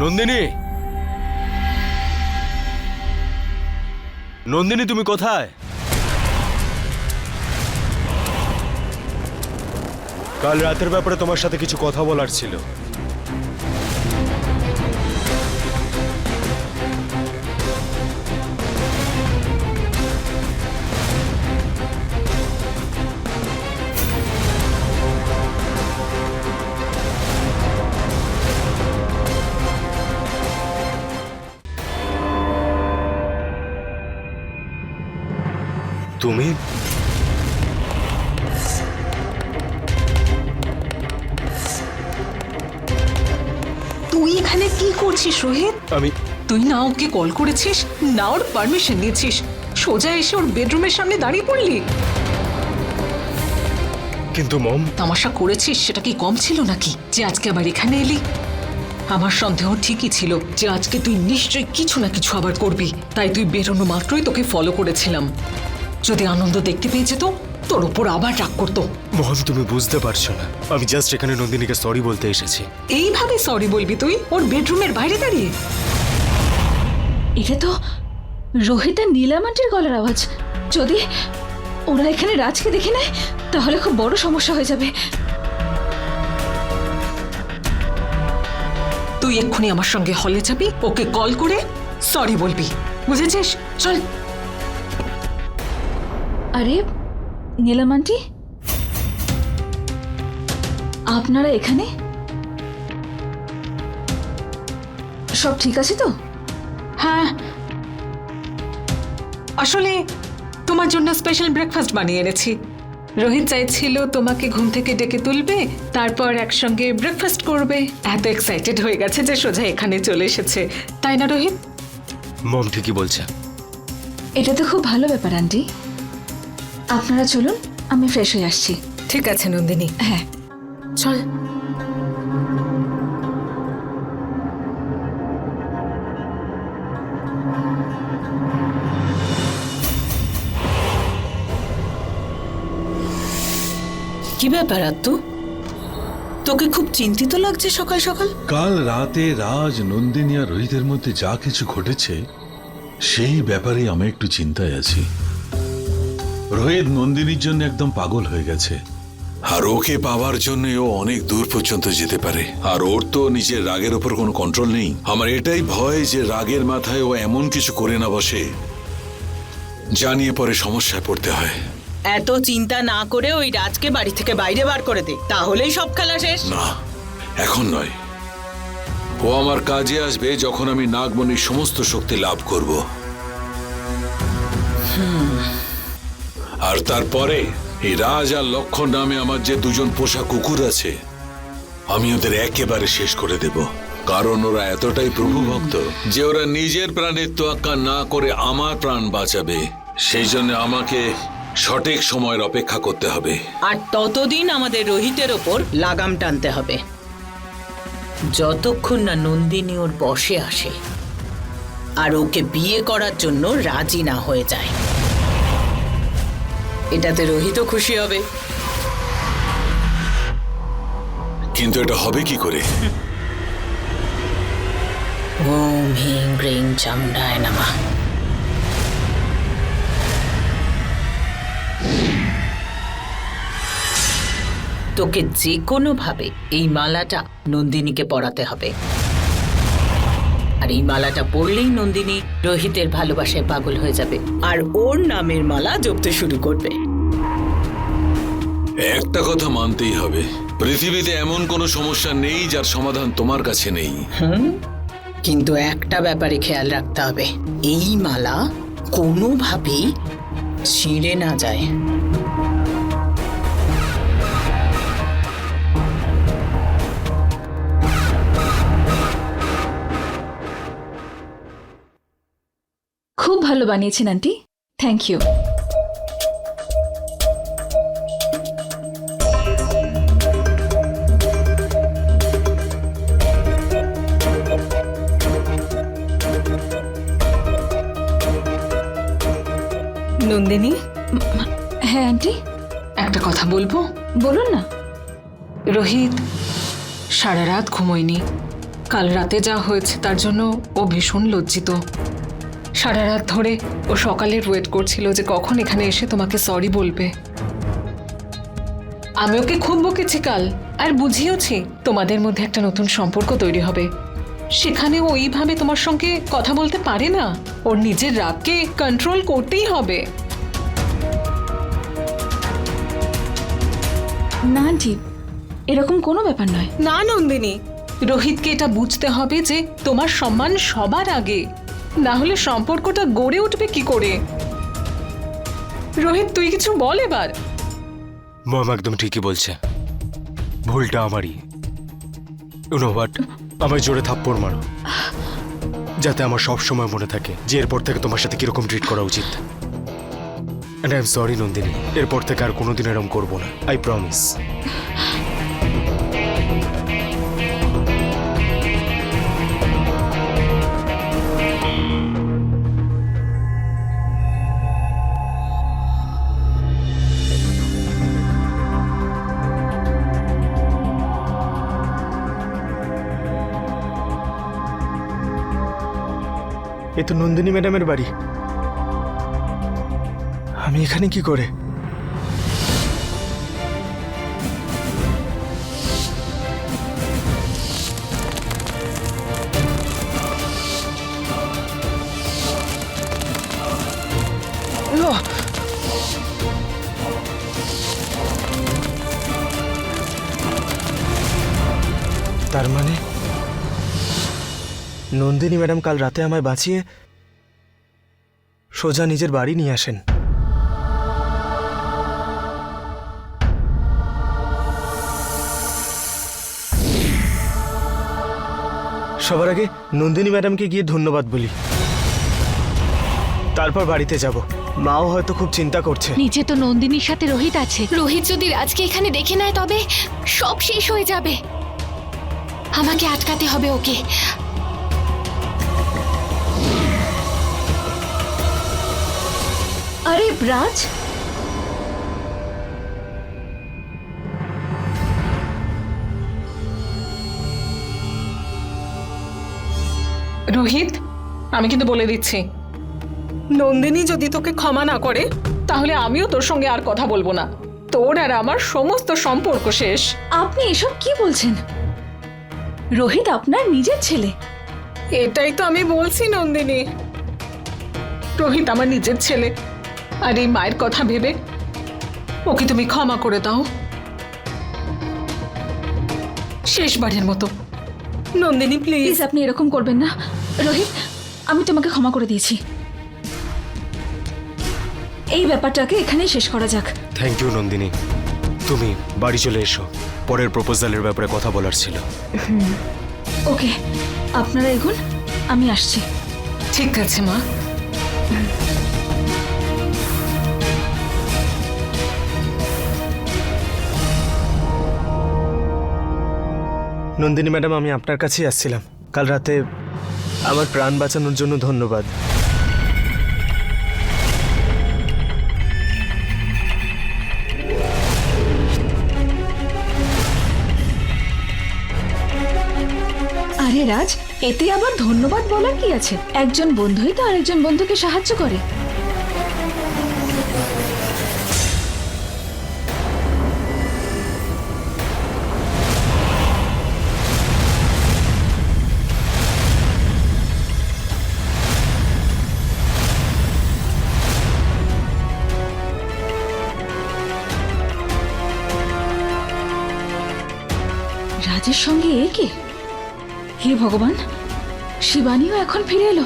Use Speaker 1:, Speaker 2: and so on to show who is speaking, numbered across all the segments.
Speaker 1: নন্দিনী? নন্দিনী তুমি কোথায়? কাল রাতের ব্যাপারে তোমার সাথে কিছু কথা বলার ছিল। তুমি?
Speaker 2: তুই এখানে কি করছিস রোহিত?
Speaker 1: আমি
Speaker 2: তুই না ওকে কল করেছিস না ওর পারমিশন নিয়েছিস সোজা এসে ওর বেডরুমের সামনে দাঁড়িয়ে পড়লি।
Speaker 1: কিন্তু মম
Speaker 2: তামাশা করেছিস সেটা কি কম ছিল নাকি? যে আজকে আবার এখানে এলি? আমার সন্দেহ ঠিকই ছিল যে আজকে তুই নিশ্চয়ই কিছু না কিছু আবার করবি। তাই তুই বেরোনো মাত্রই তোকে ফলো করেছিলাম। যদি আনন্দ দেখতে পেয়ে যেত তোর ওপর আবার রাগ করতো।
Speaker 1: মম তুমি বুঝতে পারছ না। আমি জাস্ট এখানে নন্দিনীকে সরি বলতে এসেছি।
Speaker 2: এইভাবে সরি বলবি তুই? ওর বেডরুমের বাইরে দাঁড়িয়ে।
Speaker 3: এটা তো রোহিত আর নীলামাটির গলার আওয়াজ। যদি ওরা এখানে রাজকে দেখে নেয় তাহলে খুব বড় সমস্যা হয়ে যাবে।
Speaker 2: তুই এক্ষুনি আমার সঙ্গে হলে যাবি ওকে কল করে সরি বলবি। বুঝেছিস? চল।
Speaker 3: আরে নীলামান্টি আপনারা এখানে? সব ঠিক আছে তো?
Speaker 2: হ্যাঁ। আসলে তোমার জন্য স্পেশাল ব্রেকফাস্ট বানিয়ে এনেছি। রোহিত চাইছিল তোমাকে ঘুম থেকে ডেকে তুলবে তারপর একসঙ্গে ব্রেকফাস্ট করবে। এত এক্সাইটেড হয়ে গেছে যে সোজা এখানে চলে এসেছে। তাই না রোহিত?
Speaker 1: মম ঠিকই বলছে।
Speaker 3: এটা তো খুব ভালো ব্যাপার আন্টি। আপনারা চলুন আমি ফ্রেশ হয়ে আসছি।
Speaker 2: ঠিক আছে নন্দিনী।
Speaker 3: হ্যাঁ।
Speaker 2: চল।
Speaker 4: কি ব্যাপার আত্মু তোকে খুব চিন্তিত লাগছে সকাল সকাল?
Speaker 5: কাল রাতে রাজ নন্দিনী আর রোহিতের মধ্যে যা কিছু ঘটেছে সেই ব্যাপারে আমি একটু চিন্তায় আছি। রোহিত নন্দিনীর জন্য একদম পাগল হয়ে গেছে। আর ওকে পাওয়ার জন্য ও অনেক দূর পর্যন্ত যেতে পারে। আর ওর তো নিজের রাগের ওপর কোনো কন্ট্রোল নেই। আমার এটাই ভয় যে রাগের মাথায় ও এমন কিছু করে না বসে। জানিয়ে পরে সমস্যায় পড়তে হয়।
Speaker 4: এত চিন্তা না করে ওই রাজকে বাড়ি থেকে বাইরে বার করে দে তাহলেই সব খেলা শেষ।
Speaker 5: না এখন নয়। ও আমার কাজে আসবে যখন আমি নাগমণির সমস্ত শক্তি লাভ করব। আর তারপরে এই রাজ আর লক্ষণ নামে আমার যে দুজন পোষা কুকুর আছে, আমি ওদের একেবারে শেষ করে দেব। কারণ ওরা এতটাই প্রভু ভক্ত যে ওরা নিজের প্রাণের তোয়াক্কা না করে আমার প্রাণ বাঁচাবে। সেই জন্য আমাকে সঠিক সময়ের অপেক্ষা করতে হবে।
Speaker 4: আর ততদিন আমাদের রোহিতের ওপর লাগাম টানতে হবে। যতক্ষণ না নন্দিনী ওর বসে আসে, আর ওকে বিয়ে করার জন্য রাজি না হয়ে যায়। এটাতে রোহিতও খুশি হবে।
Speaker 5: কিন্তু এটা হবে কি করে?
Speaker 4: ওম হিং গ্রিং চামুন্ডায় নামা। তোকে যে কোনো ভাবে এই মালাটা নন্দিনীকে পড়াতে হবে। আর এই মালাটা পরলেই নন্দিনী রোহিতের ভালোবাসায় পাগল হয়ে যাবে। আর ওর নামের মালা জপতে শুরু করবে।
Speaker 5: একটা কথা মানতেই হবে। পৃথিবীতে এমন কোনো সমস্যা নেই যার সমাধান তোমার কাছে নেই।
Speaker 4: কিন্তু একটা ব্যাপারে খেয়াল রাখতে হবে। এই মালা কোনোভাবেই ছিঁড়ে না যায়।
Speaker 3: খুব ভালো বানিয়েছেন আন্টি। থ্যাংক ইউ
Speaker 2: নন্দিনী
Speaker 3: হ্যাঁ আন্টি।
Speaker 2: একটা কথা বলব?
Speaker 3: বলুন না।
Speaker 2: রোহিত সারা রাত ঘুমোয়নি। কাল রাতে যা হয়েছে তার জন্য ও ভীষণ লজ্জিত। সারা রাত ধরে ও সকালের ওয়েট করছিল যে কখন এখানে এসে তোমাকে সরি বলবে। আমি ওকে খুব বকেছি কাল আর বুঝিয়েওছি তোমাদের মধ্যে একটা নতুন সম্পর্ক তৈরি হবে। সেখানে ও এইভাবে তোমার সঙ্গে কথা বলতে পারে না। ওর নিজের রাগকে কন্ট্রোল করতেই হবে।
Speaker 3: না আন্টি। এরকম কোনো ব্যাপার নয়।
Speaker 2: না নন্দিনী। রোহিতকে এটা বুঝতে হবে যে তোমার সম্মান সবার আগে। না হলে সম্পর্কটা গড়ে উঠবে কি করে? রোহিত তুই কিছু বল এবার।
Speaker 1: মম একদম ঠিকই বলছে। ভুলটা আমারই। ইউনো হোয়াট আমায় জোরে থাপ্পড় মারো। যাতে আমার সব সময় মনে থাকে যে এরপর থেকে তোমার সাথে কীরকম ট্রিট করা উচিত। And I am sorry Nandini এরপর থেকে আর কোনোদিন এরকম করব না আই প্রমিস
Speaker 6: এ তো নন্দিনী ম্যাডামের বাড়ি। আমি এখানে কি করে! তার মানে? নন্দিনী ম্যাডাম কাল রাতে আমায় বাঁচিয়ে সোজা নিজের বাড়ি নিয়ে আসেন। সবার আগে নন্দিনী ম্যাডামকে গিয়ে ধন্যবাদ বলি। তারপর বাড়িতে যাব। মাও হয়তো খুব চিন্তা করছে।
Speaker 7: নিচে তো নন্দিনীর সাথে রোহিত আছে। রোহিত যদি রাজকে এখানে দেখে নেয় তবে সব শেষ হয়ে যাবে। আমাকে আটকাতে হবে ওকে।
Speaker 3: আরে রাজ
Speaker 2: রোহিত আমি কিন্তু বলে দিচ্ছি। নন্দিনী যদি তোকে ক্ষমা না করে তাহলে আমিও তোর সঙ্গে আর কথা বলব না। তোর আর আমার সমস্ত সম্পর্ক শেষ।
Speaker 3: আপনি এসব কি বলছেন? রোহিত আপনার নিজের ছেলে।
Speaker 2: এটাই তো আমি বলছি নন্দিনী। রোহিত আমার নিজের ছেলে। আর এই মায়ের কথা ভেবে ওকে তুমি ক্ষমা করে দাও। শেষবারের মতো। নন্দিনী প্লিজ
Speaker 3: প্লিজ আপনি এরকম করবেন না। রোহিত আমি তোমাকে ক্ষমা করে দিয়েছি। এই ব্যাপারটাকে এখানেই শেষ করা যাক।
Speaker 1: Thank you Nandini. তুমি বাড়ি চলে এসো। পরের প্রপোজালের ব্যাপারে কথা বলার ছিল।
Speaker 3: ওকে আপনারা এগুন আমি আসছি।
Speaker 2: ঠিক আছে মা।
Speaker 6: নন্দিনী ম্যাডাম, আমি আপনার কাছেই আসছিলাম। কাল রাতে আমার প্রাণ বাঁচানোর জন্য ধন্যবাদ।
Speaker 3: আরে রাজ, এতে আবার ধন্যবাদ বলার কি আছে? একজন বন্ধুই তো আরেকজন বন্ধুকে সাহায্য করে। সঙ্গে এ কে? হে ভগবান শিবানীও এখন ফিরে এলো।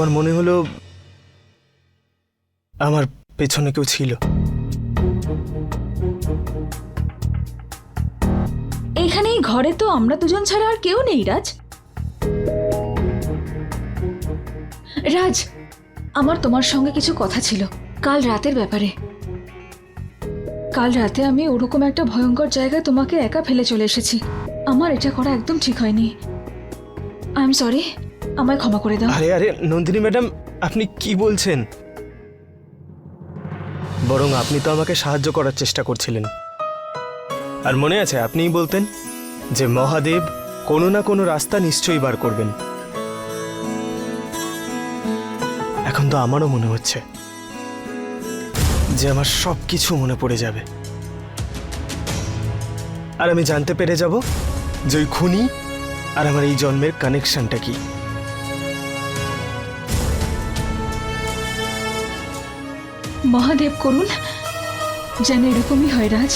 Speaker 6: আমার মনে হলো আমার পেছনে কেউ ছিল।
Speaker 3: এখানে এই ঘরে তো আমরা দুজন ছাড়া আর কেউ নেই, রাজ। রাজ, আমার তোমার সঙ্গে কিছু কথা ছিল, কাল রাতের ব্যাপারে। কাল রাতে আমি ওরকম একটা ভয়ঙ্কর জায়গায় তোমাকে একা ফেলে চলে এসেছি। আমার এটা করা একদম ঠিক হয়নি। আই এম সরি আমায় ক্ষমা করে দাও।
Speaker 6: আরে আরে, নন্দিনী ম্যাডাম, আপনি কি বলছেন? বরং আপনি তো আমাকে সাহায্য করার চেষ্টা করছিলেন। আর মনে আছে আপনিই বলতেন যে মহাদেব কোনো না কোনো রাস্তা নিশ্চয়ই বার করবেন। এখন তো আমারও মনে হচ্ছে যে আমার সব কিছু মনে পড়ে যাবে। আর আমি জানতে পেরে যাব যে ওই খুনি আর আমার এই জন্মের কানেকশনটা কি।
Speaker 3: মহাদেব করুন যেন এরকমই হয় রাজ।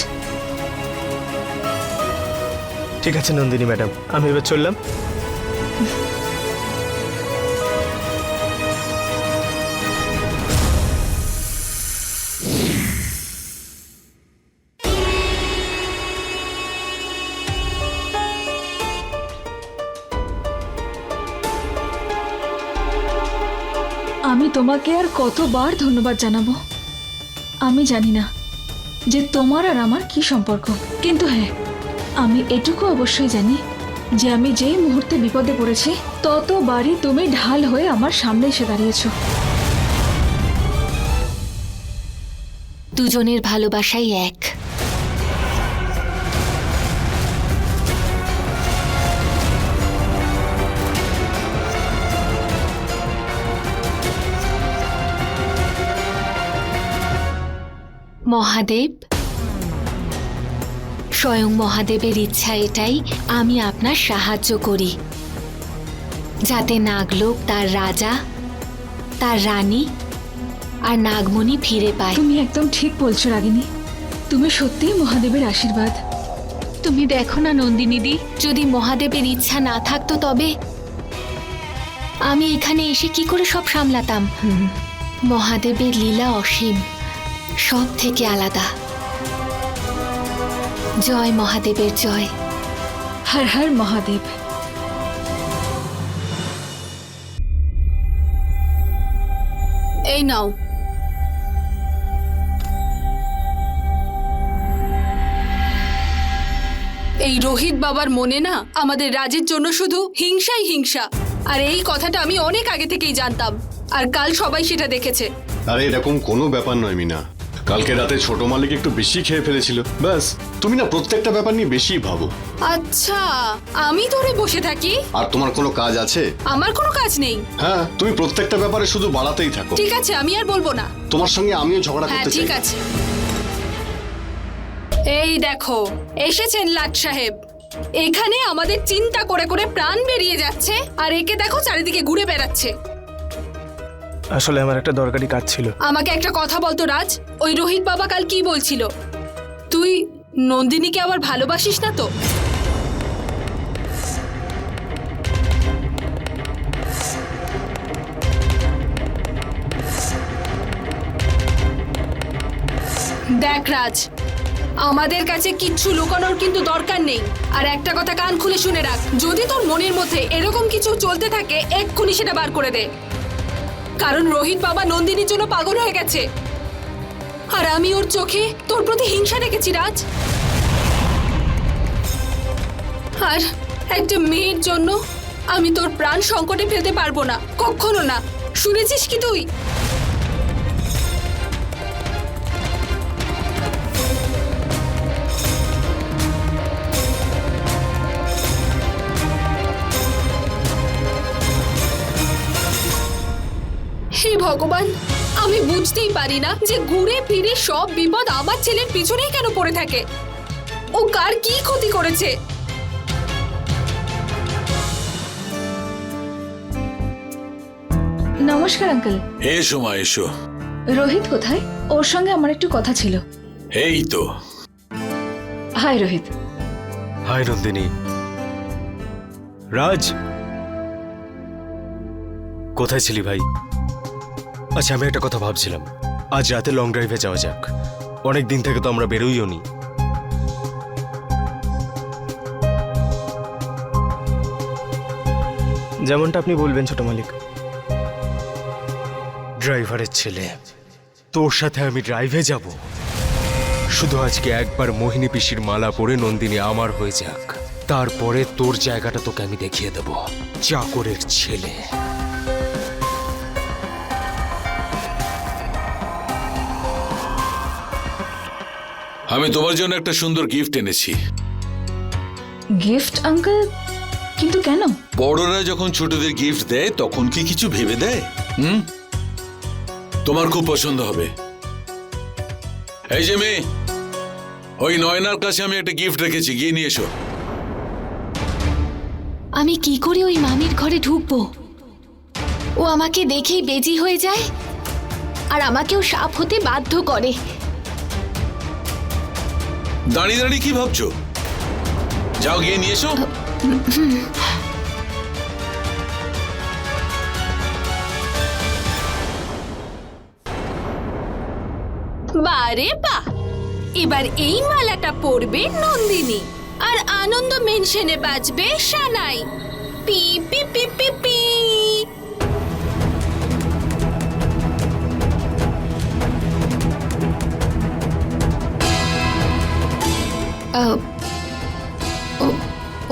Speaker 6: ঠিক আছে নন্দিনী ম্যাডাম আমি এবার চললাম।
Speaker 3: আমি তোমাকে আর কতবার ধন্যবাদ জানাব। আমি জানি না যে তোমার আর আমার কি সম্পর্ক। কিন্তু হ্যাঁ আমি এটুকু অবশ্যই জানি যে আমি যেই মুহূর্তে বিপদে পড়েছি, ততবারই তুমি ঢাল হয়ে আমার সামনে এসে দাঁড়িয়েছো।
Speaker 7: দুজনের ভালোবাসাই এক। মহাদেব। স্বয়ং মহাদেবের ইচ্ছা এটাই আমি আপনার সাহায্য করি। যাতে নাগলোক তার রাজা তার রানী আর নাগমণি ফিরে পায়।
Speaker 3: তুমি একদম ঠিক বলছো রাগিনী। তুমি সত্যিই মহাদেবের আশীর্বাদ।
Speaker 7: তুমি দেখো না নন্দিনীদি যদি মহাদেবের ইচ্ছা না থাকতো তবে আমি এখানে এসে কি করে সব সামলাতাম? মহাদেবের লীলা অসীম। সব থেকে আলাদা। জয় মহাদেবের জয়।
Speaker 3: হর হর মহাদেব।
Speaker 8: এই নাও। এই রোহিত বাবার মনে না আমাদের রাজের জন্য শুধু হিংসাই হিংসা। আর এই কথাটা আমি অনেক আগে থেকেই জানতাম। আর কাল সবাই সেটা দেখেছে।
Speaker 9: আরে এরকম কোনো ব্যাপার নয় মিনা। কালকে রাতে ছোট মালিক একটু বেশি খেয়ে ফেলেছিল। ব্যাস তুমি না প্রত্যেকটা ব্যাপার নিয়ে বেশি ভাবো।
Speaker 8: আচ্ছা আমি ধরে বসে থাকি?
Speaker 9: আর তোমার কোনো কাজ আছে?
Speaker 8: আমার কোনো কাজ নেই।
Speaker 9: হ্যাঁ তুমি প্রত্যেকটা ব্যাপারে শুধু বাড়াতেই থাকো।
Speaker 8: ঠিক আছে আমি আর বলব না।
Speaker 9: তোমার সঙ্গে আমিও ঝগড়া
Speaker 8: হ্যাঁ
Speaker 9: করতে
Speaker 8: ঠিক
Speaker 9: চাই
Speaker 8: আছে। এই দেখো এসেছেন লাট সাহেব। এখানে আমাদের চিন্তা করে করে প্রাণ বেরিয়ে যাচ্ছে আর একে দেখো চারিদিকে ঘুরে বেড়াচ্ছে।
Speaker 6: আসলে আমার একটা দরকারি কাজ ছিল।
Speaker 8: আমাকে একটা কথা বলতো, রাজ। ওই রোহিত বাবা কাল কি বলছিল? তুই নন্দিনীকে আবার ভালোবাসিস না তো? দেখ, রাজ, আমাদের কাছে কিচ্ছু লুকানোর কিন্তু দরকার নেই। আর একটা কথা কান খুলে শুনে রাখ, যদি তোর মনের মধ্যে এরকম কিছু চলতে থাকে, এক্ষুনি সেটা বার করে দে। কারণ রোহিত বাবা নন্দিনীর জন্য পাগল হয়ে গেছে। আর আমি ওর চোখে তোর প্রতি হিংসা রেখেছি রাজ। আর একটা মেয়ের জন্য আমি তোর প্রাণ সংকটে ফেলতে পারব না, কখনো না। শুনেছিস কি তুই? ভগবান আমি বুঝতেই পারি না যে ঘুরে ফিরে সব বিপদ আমার ছেলের পিছনেই কেন পড়ে থাকে। ও কার কি ক্ষতি করেছে?
Speaker 3: নমস্কার আঙ্কেল।
Speaker 5: এসো মা এসো।
Speaker 3: রোহিত কোথায়? ওর সঙ্গে আমার একটু কথা ছিল।
Speaker 5: এই তো।
Speaker 3: হাই রোহিত।
Speaker 1: হাই
Speaker 6: হ্যাঁ,
Speaker 1: নন্দিনী। রাজ? কোথায় ছিলি ভাই? আচ্ছা আমি একটা কথা ভাবছিলাম। আজ রাতে লং ড্রাইভে যাওয়া যাক। অনেক দিন থেকে তো আমরা বেরোইও নি।
Speaker 6: যেমনটা আপনি বলবেন ছোট মালিক।
Speaker 1: ড্রাইভারের ছেলে তোর সাথে আমি ড্রাইভে যাব। শুধু আজকে একবার মোহিনী পিসির মালা পরে নন্দিনী আমার হয়ে যাক। তারপরে তোর জায়গাটা তোকে আমি দেখিয়ে দেব। চাকরের ছেলে।
Speaker 5: আমি তোমার জন্য একটা সুন্দর গিফট এনেছি।
Speaker 3: গিফট আঙ্কেল কিন্তু কেন?
Speaker 5: বড়রা যখন ছোটদের গিফট দেয় তখন কি কিছু ভেবে দেয়? হুম? তোমার খুব পছন্দ হবে। এই যে মেয়ে ওই নয়নার কাছে আমি একটা গিফট রেখেছি গিয়ে নিয়ে এসো।
Speaker 7: আমি কি করে ওই মামির ঘরে ঢুকবো? ও আমাকে দেখেই বেজি হয়ে যায় আর আমাকেও সাপ হতে বাধ্য করে।
Speaker 5: দাঁড়িয়ে দাঁড়িয়ে কি ভাবছ? যাও গিয়ে নিয়ে এসো।
Speaker 8: বারে বাহ এবার এই মালাটা পরবে নন্দিনী, আর আনন্দ মেনশনে বাজবে সানাই। পি পি পি পি পি।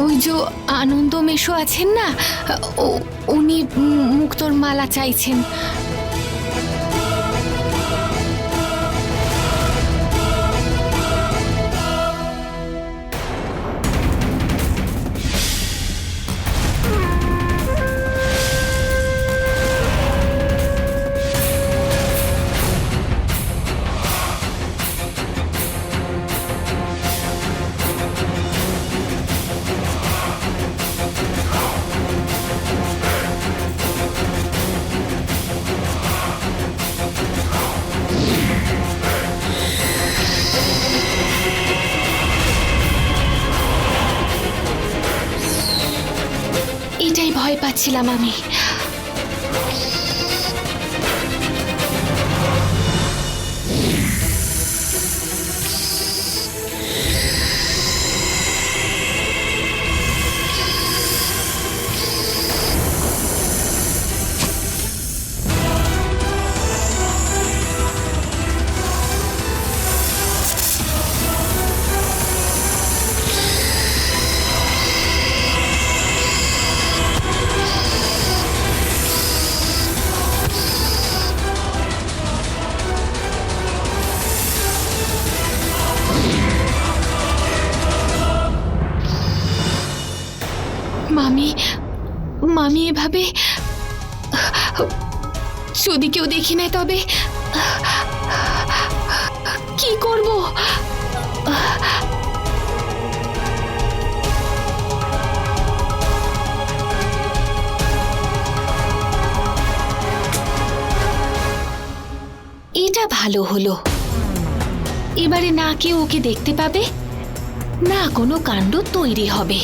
Speaker 7: ওই যে আনন্দ মেশো আছেন না? উনি মুক্তোর মালা চাইছেন। ভয় আমি। এভাবে যদি কেউ দেখি নেয় তবে, কি করব? এটা ভালো হলো। এবারে না কেউ ওকে দেখতে পাবে, না কোনো কাণ্ড তৈরি হবে।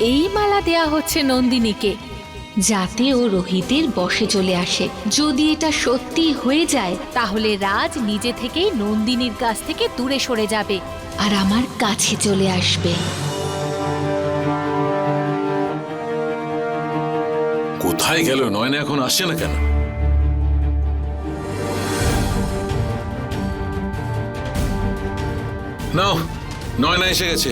Speaker 10: এই মালা দেয়া হচ্ছে নন্দিনীকে, যাতে ও রোহিতের বশে চলে আসে। যদি এটা সত্যি হয়ে যায়, তাহলে রাজ নিজে থেকেই নন্দিনীর কাছ থেকে দূরে সরে যাবে আর আমার কাছে চলে আসবে।
Speaker 5: কোথায় গেল? নয়না এখন আসছে না কেন? নাও, নয়না এসে গেছে।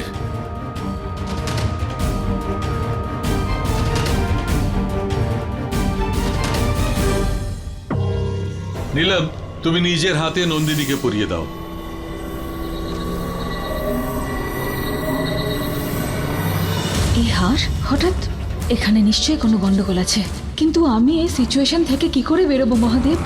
Speaker 5: নীলম, তুমি নিজের হাতে নন্দিনীকে পরিয়ে দাও।
Speaker 3: এই হার, হঠাৎ? এখানে নিশ্চয়ই কোনো গন্ডগোল আছে। কিন্তু আমি এই সিচুয়েশন থেকে কি করে বেরোবো, মহাদেব?